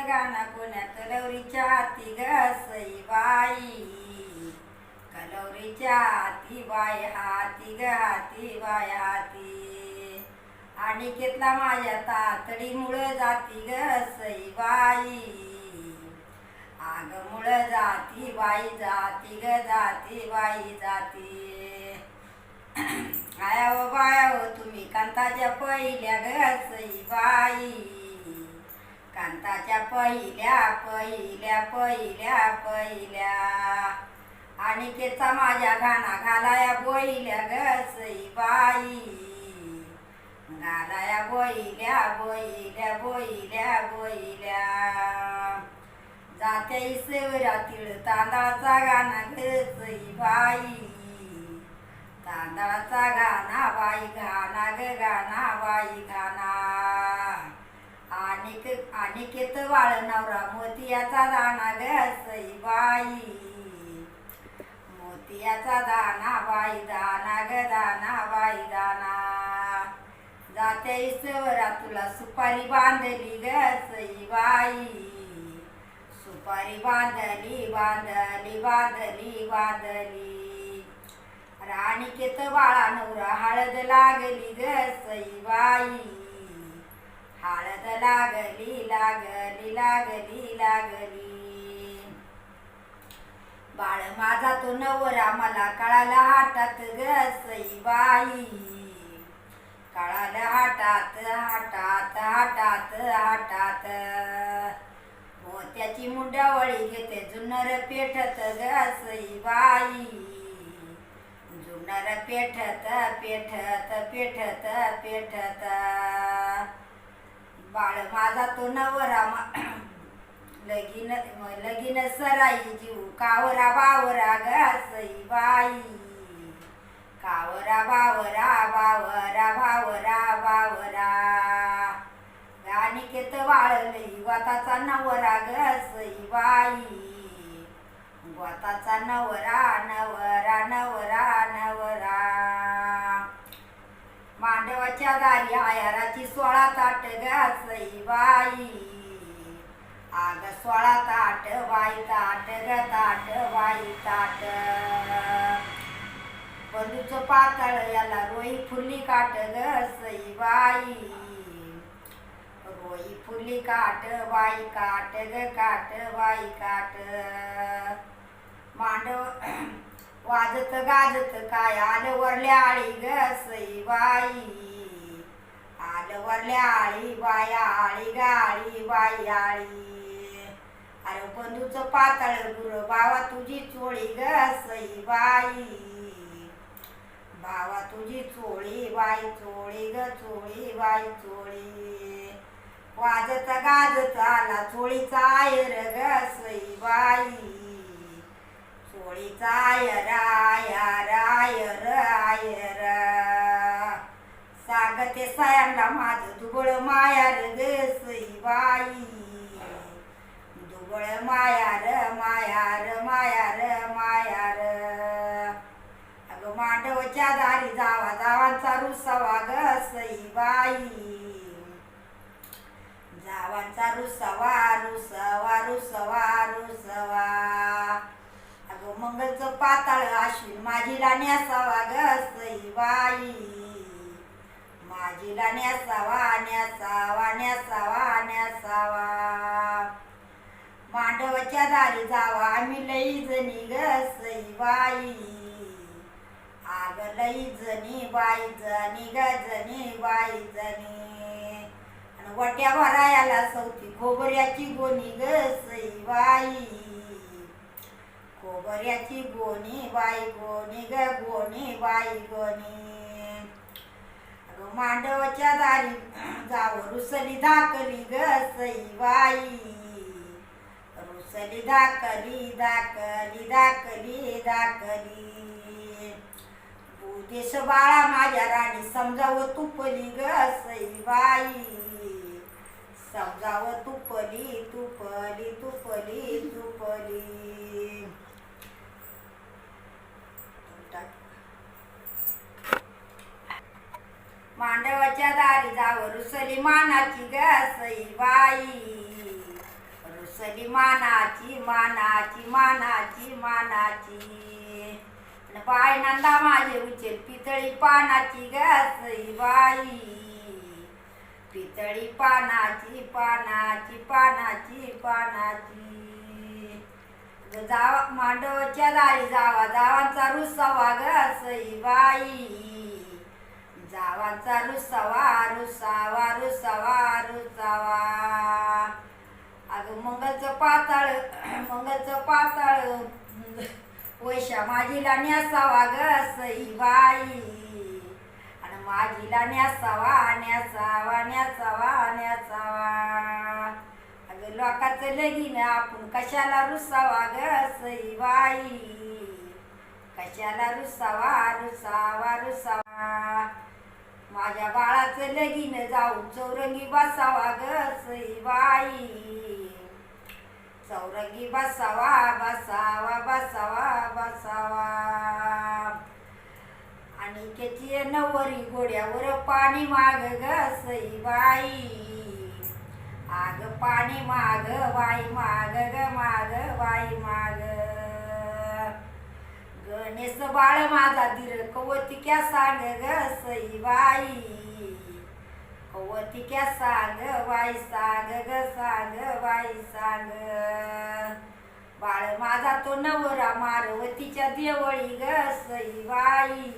गाणं कोण्या कलवरीच्या हाती ग सई बाई. कलवरीच्या हाती बाय हाती ग हाती बाय हाती. आणि घेतला माझ्या तातडी मुळ जाती गसई बाई. आग मुळ जाती बाई जाती ग जाती बाई जाती. आया हो बाया हो तुम्ही कांताच्या पहिल्या गसई बाई. कांताच्या पहिल्या पहिल्या पहिल्या पहिल्या. आणि केचा माझ्या घाणा घालाया बोईल्या गसई बाई घालाया बोईल्या बोईल्या बोईल्या बोईल्या. जात्या इसवरा तांदळाचा गाणा गसई बाई तांदळाचा गाणा बाई गाणा ग गाणा बाई गाणा आणिक आणिकेत वाळ नवरा मोतियाचा दाणा ग बाई. मोतियाचा दाना बाई दाना ग दाना बाई दाना. जात्या इसवरा तुला सुपारी बांधली ग बाई. सुपारी बांधली बांधली बांधली बांधली. राणी केत बाळा नवरा हळद लागली ग बाई. हळद लागली लागली लागली लागली. बाळ माझा तो नवरा मला कळाला हाटात ग सई बाई कळाला हाटात हाटात हाटात हाटात मोत्याची हो, मुंडावळी घेते जुन्नर पेठत ग बाई जुन्नर पेठत पेठत पेठत पेठत. बाळ माझा तो नवरा लगीन लगीन सराई जीव. कावरा बावरा ग सई बाई. कावरा बावरा बावरा बावरा बावरा. गाणिकेत वाळलई वाताचा नवरा ग सई बाई. वाताचा नवरा नवरा नवरा नवरा. मांडवाच्या दारी आयाराची सोळा ताट ग बाई. आग सोळा ताट बाई ताट ग ताट बाई ताट. बंधूचं पातळ याला रोई फुल्ली काट घसई बाई. रोई फुल्ली काट बाई काट ग काट बाई काट. मांडव वाजत गाजत काय आलं वरल्या आळी ग सई बाई? आलं वरल्या आळी बाई आळी गाळी बाई आळी. अरे बंधूचं पातळ गुर बावा तुझी चोळी गसई बाई. बावा तुझी चोळी बाई चोळी ग चोळी बाई चोळी. वाजत गाजत आला चोळीचा आयर गसई बाई. चोळीचा राया राय राय रा. सांगते सायांना माझं दुबळ मायार ग बाई. दुबळ मायार मायार मायार मायार अगं मांडवच्या दारी जावा जावांचा रुसवा ग सई बाई. जावांचा रुसवा रुसवा रुसवा रुसवा. मंगलच पाताळ आश्विन माझीला न्यासावा ग सई बाई. माझीला न्यासावा न्यासावा न्यासावा न्यासावा मांडवाच्या दारी जावा आम्ही लई जणी गसई बाई. आग लई जणी बाई जणी ग जणी बाई जणी. आणि वट्या भरायाला सौती खोबऱ्याची गोणी गसई सई बाई. खोबऱ्याची गोणी बाई गोणी ग गोणी बाई गोणी मांडवाच्या दारी जाव रुसली धाकली ग सई बाई रुसली दाकली दाकली दाकली दाकली भूदेश बाळा माझ्या राणी समजावं तुपली ग सई बाई समजावं तुपली तुपली तुपली तुपली. मांडवाच्या दारी जावं रुसली मानाची ग बाई. रुसली मानाची मानाची मानाची. मानाची न बाय नंदा माझे उचल पितळी पानाची गसई बाई. पितळी पानाची पानाची पानाची पानाची. ग जावा मांडवच्या दारी जावा जावांचा रुसावा गसई बाई. जावांचा रुसावा रुसावा रुसावा रुसावा अगं मंगलचं पाताळ मंगलचं पाताळ. वैशा माझीला न्यासावा ग सई बाई. आणि माझीला न्यासावा न्यासावा न्यासावा न्यासावा. अगं लोकाचं लगीन आपण कशाला रुसावा ग सई बाई? कशाला रुसावा रुसावा रुसावा. माझ्या बाळाचं लगीन जाऊन चौरंगी बसावा ग सई बाई चौरंगी बसावा बसावा बसावा बसावा. आणि त्याची नवरी घोड्यावर पाणी माग ग सई बाई आग पाणी माग बाई माग ग माग बाई माग. नेस बाळ माझा धीर कवतिक्या सांग ग सई बाई? कवतिक्या सांग बाई सांग ग सांग बाई सांग. बाळ माझा तो नवरा मारवतीच्या देवळी ग सई बाई.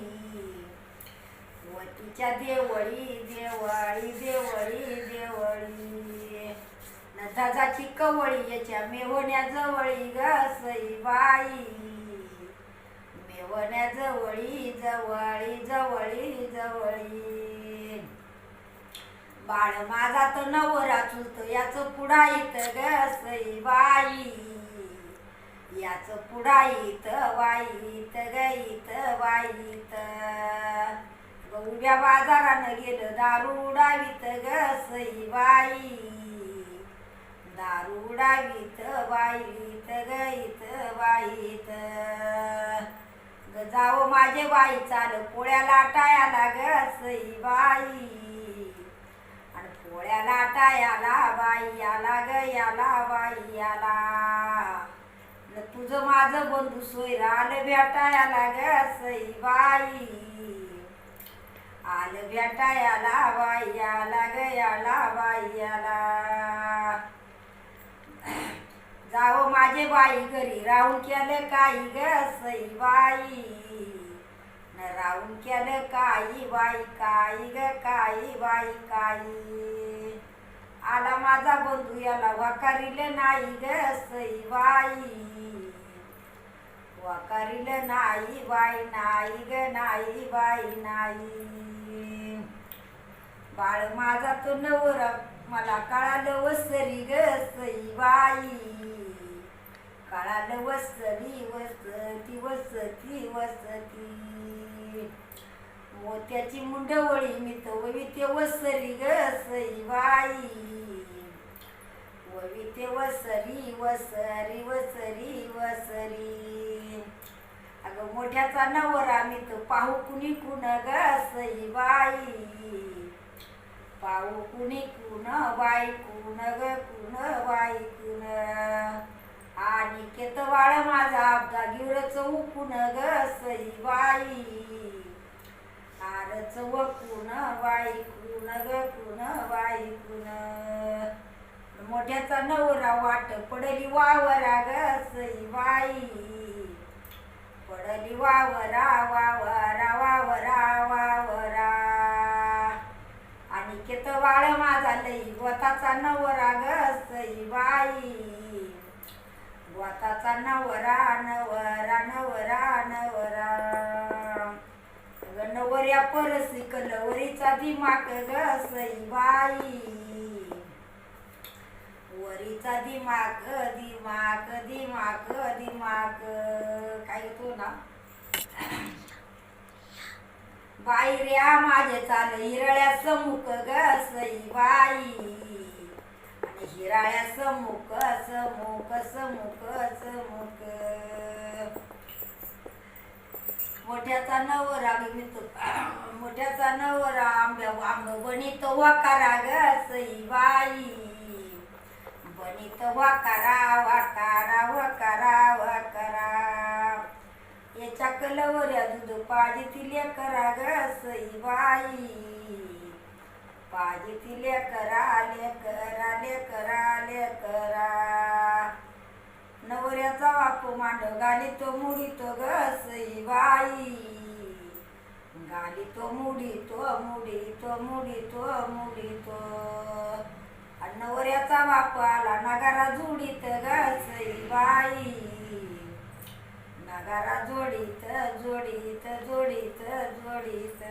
वतीच्या देवळी देवळी देवळी देवळी. नदाची कवळी याच्या मेवण्याजवळी ग सई बाई. जवळी जवळी जवळी जवळी. बाळ माझा तो नवरा चुलतो याच पुढा येत गई बाई. याच पुढा येत वाईत गईत वाईत उभ्या बाजारानं गेलं दारू उडावीत गई बाई. दारू उडावीत वाईत गईत जाओ माझे बाई चाल पोळ्या लाटायला गसई सई बाई. आणि पोळ्या टायाला बाई आला ग याला बाई आला. न तुझं माझं बंधू सोयरा आलं भेटायाला गसई बाई. आलं भेटायाला बाई आला ग याला बाई आला. जाओ माझे बाई घरी राहून केलं काही ग सई बाई. न राहून केलं काही बाई काही ग काही बाई काही. आला माझा बंधू याला वकारिले नाही ग सई बाई. वकारिले नाही बाई नाही ग नाही बाई नाही. बाळ माझा तो नवरा मला कळालं वसरी ग सई बाई. कळालं वसली वसती वसती वसती. मोत्याची मुंडवळी मी तर वविते वसरी ग बाई. वविते वसरी वसरी वसरी वसरी. अगं मोठ्याचा नवरा मी तो पाहू कुणी कुण गसई बाई. पाहू कुणी कुण बाई कुण ग कुण बाई कुण. आणि केत बाळ माझा जागीवर चौकुण ग सई बाई. आर चौकुण बाई कुण ग कुण बाई कुण मोठ्याचा नवरा वाट पडली वावरा गसई बाई. पडली वावरा वावरा वावरा वावरा. आणि केत माझा लई गोताचा नवरा गसई बाई. वाताचा नवरा नवरा नवरा नवरा. ग नवऱ्या परसी कलवरीचा दिमाग ग सई बाई वरीचा दिमाग दिमाग दिमाग दिमाग. काय येतो ना? बाईऱ्या माझे चाल हिरळ्या समुख ग सई बाई आणि हिराळ्या समुख समुख समुख समुख. मोठ्याचा नवरा मोठ्याचा नवरा आंब्या आंब बनितो वाकारा ग सई बाई. वणीत वाकारा वाकारा वाकारा वाकारा याच्या कलवऱ्या दूध पाजी तिले करा ग सई बाई. पाजी तिले करा लेकरा लेकरा लेकरा नवऱ्याचा बापू मांड गाली तो मुडी तो गसई बाई. गाली तो मुडी तो मुडी तो मुडी तो मुडी तो आणि नवऱ्याचा बाप आला नगारा जोडीत गसई बाई. नगारा जोडीत जोडीत जोडीत जोडीत.